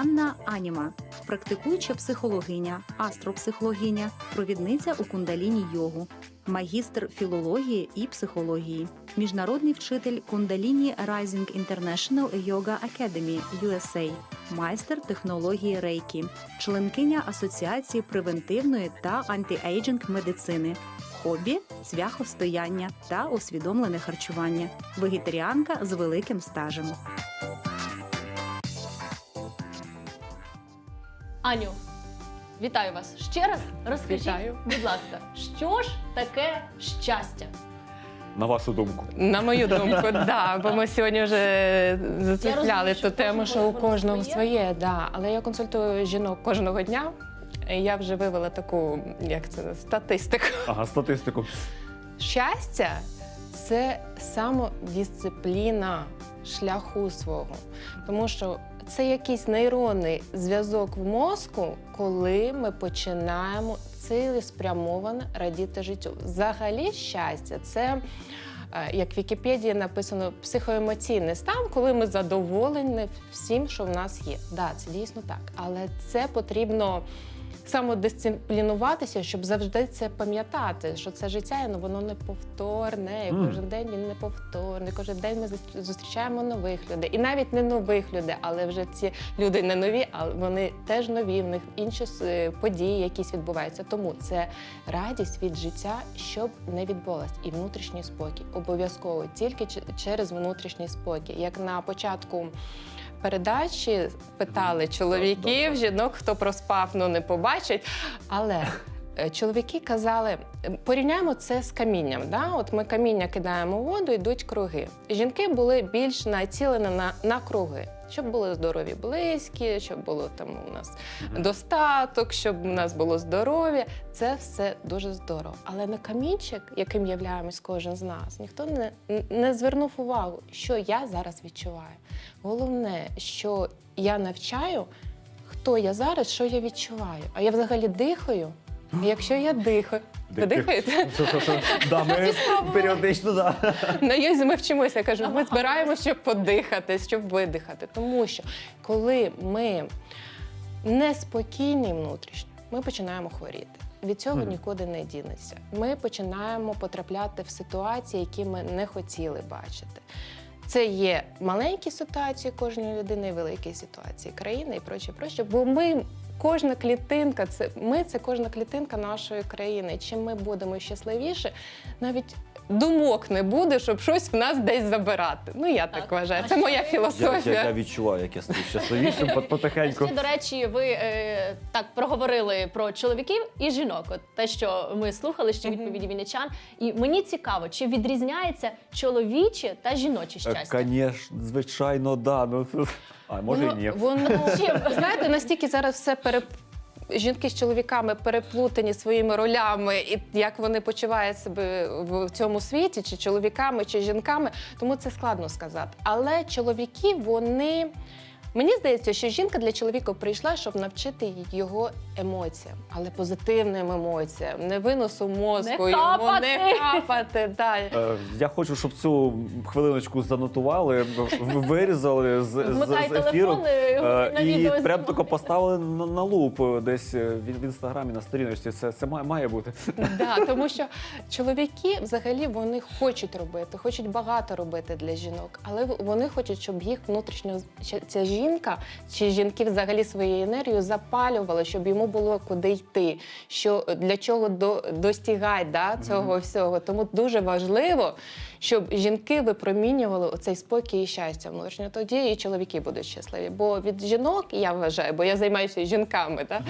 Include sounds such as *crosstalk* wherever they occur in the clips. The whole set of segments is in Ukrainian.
Анна Аніма, практикуюча психологиня, астропсихологиня, провідниця у кундаліні йогу, магістр філології і психології, міжнародний вчитель кундаліні Rising International Yoga Academy USA, майстер технології рейкі, членкиня Асоціації превентивної та антиейджинг медицини, хобі цвяхостояння та усвідомлене харчування, вегетаріанка з великим стажем. Аню, вітаю вас ще раз. Розкажіть, Вітаю. будь ласка, що ж таке щастя? На вашу думку. На мою думку, *laughs* да, бо ми сьогодні вже зацепляли розумію, що ту тему, кожного що у воно кожного своє. своє, да. Але я консультую жінок кожного дня. і Я вже вивела таку, як це статистику. Ага, статистику. Щастя це самодисципліна шляху свого. Тому що це якийсь нейронний зв'язок в мозку, коли ми починаємо цілеспрямовано радіти життю. Взагалі, щастя це. Е, Як в Вікіпедії написано, психоемоційний стан, коли ми задоволені всім, що в нас є. Да, це дійсно так. Але це потрібно самодисциплінуватися, щоб завжди це пам'ятати, що це життя, ну воно неповторне. І кожен день він неповторний. Кожен день ми зустрічаємо нових людей. І навіть не нових людей, але вже ці люди не нові, а вони теж нові. В них інші події, якісь відбуваються. Тому це радість від життя, щоб не відбулось. І внутрішній спокій. Обов'язково тільки через внутрішній спокій. Як на початку. Передачі питали чоловіків, жінок, хто проспав, ну не побачить. Але е, чоловіки казали: порівняємо це з камінням. Да? От ми каміння кидаємо в воду, йдуть круги. Жінки були більш націлені на, на круги, щоб були здорові близькі, щоб було там у нас достаток, щоб у нас було здоров'я. Це все дуже здорово. Але на камінчик, яким являємось кожен з нас, ніхто не, не звернув увагу, що я зараз відчуваю. Головне, що я навчаю, хто я зараз, що я відчуваю. А я взагалі дихаю. Якщо я дихаю, ви дихаєте? Да, ми періодично, да. На йозі ми вчимося. Я кажу, ми збираємося, щоб подихати, щоб видихати. Тому що коли ми неспокійні внутрішньо, ми починаємо хворіти. Від цього нікуди не дінеться. Ми починаємо потрапляти в ситуації, які ми не хотіли бачити. Це є маленькі ситуації кожної людини, великі ситуації країни і проче, проче. Бо ми кожна клітинка, це ми це кожна клітинка нашої країни. Чим ми будемо щасливіше, навіть думок не буде, щоб щось в нас десь забирати. Ну я так, Так. вважаю. Це моя Я, філософія. я, я відчуваю, як я стаю щасливішим по- потихеньку. Ще, до речі, ви е, так проговорили про чоловіків і жінок. От те, що ми слухали ще відповіді вінничан. І мені цікаво, чи відрізняється чоловіче та жіноче щастя? Звісно, звичайно, да. Ну, *laughs* а може і ні. Воно, чим? Знаєте, настільки зараз все переп... Жінки з чоловіками переплутані своїми ролями, і як вони почувають себе в цьому світі, чи чоловіками, чи жінками, тому це складно сказати. Але чоловіки, вони. Мені здається, що жінка для чоловіка прийшла, щоб навчити його емоціям, але позитивним емоціям, не виносу мозку, Не йому не хапати. Да. Е, Я хочу, щоб цю хвилиночку занотували, в- вирізали з, з, Вмикай з ефіру. телефон і, е, на І відео прям знімай. тако поставили на, на луп е, десь е, в, в інстаграмі на сторіночці. Це, це має, має бути. Да, тому що чоловіки взагалі вони хочуть робити, хочуть багато робити для жінок, але вони хочуть, щоб їх внутрішньо ця жінка чи жінки взагалі своєю енергією запалювали, щоб йому було куди йти, що для чого до, достігати да, цього всього. Тому дуже важливо, щоб жінки випромінювали оцей спокій і щастя внутрішньо. Тоді і чоловіки будуть щасливі. Бо від жінок я вважаю, бо я займаюся жінками, да,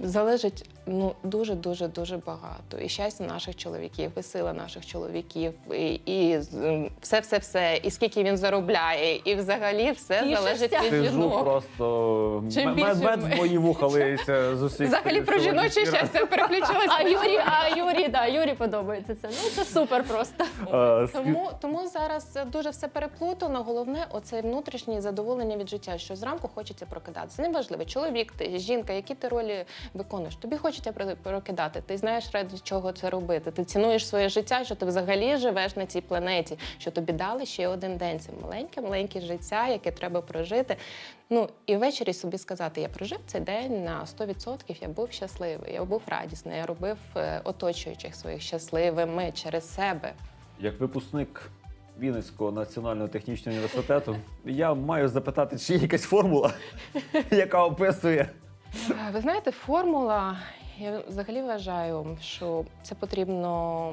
залежить ну дуже дуже дуже багато. І щастя наших чоловіків, і сила наших чоловіків, і, і все, все, все, і скільки він заробляє, і взагалі все І залежить щастя. від Сижу жінок. просто Чим мед мої вуха лиється з усіх. Взагалі про жіноче щастя переключилося. А Юрі, а Юрі, да, Юрі подобається це. Ну це супер просто. Е, Тому Тому, зараз дуже все переплутано. Головне оце внутрішнє задоволення від життя, що зранку хочеться прокидатися. Неважливо, чоловік ти, жінка, які ти ролі виконуєш. Тобі хочеться прокидати. Ти знаєш ради чого це робити. Ти цінуєш своє життя, що ти взагалі живеш на цій планеті, що тобі дали ще один день. Це маленьке, маленьке життя, яке треба прожити. Ну і ввечері собі сказати: я прожив цей день на 100%, я був щасливий, я був радісний, я робив е, оточуючих своїх щасливими через себе. Як випускник Вінницького національного технічного університету, я маю запитати, чи є якась формула, *laughs* яка описує. Е, Ви знаєте, формула. Я взагалі вважаю, що це потрібно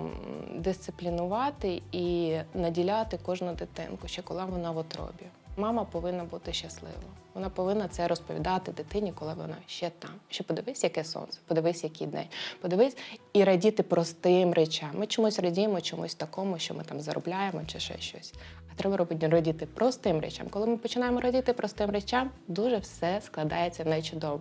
дисциплінувати і наділяти кожну дитинку, ще коли вона в утробі. Мама повинна бути щаслива. Вона повинна це розповідати дитині, коли вона ще там. Що подивись, яке сонце, подивись, який день, подивись і радіти простим речам. Ми чомусь радіємо, чомусь такому, що ми там заробляємо чи ще щось. А треба робити радіти простим речам. Коли ми починаємо радіти простим речам, дуже все складається найчудово.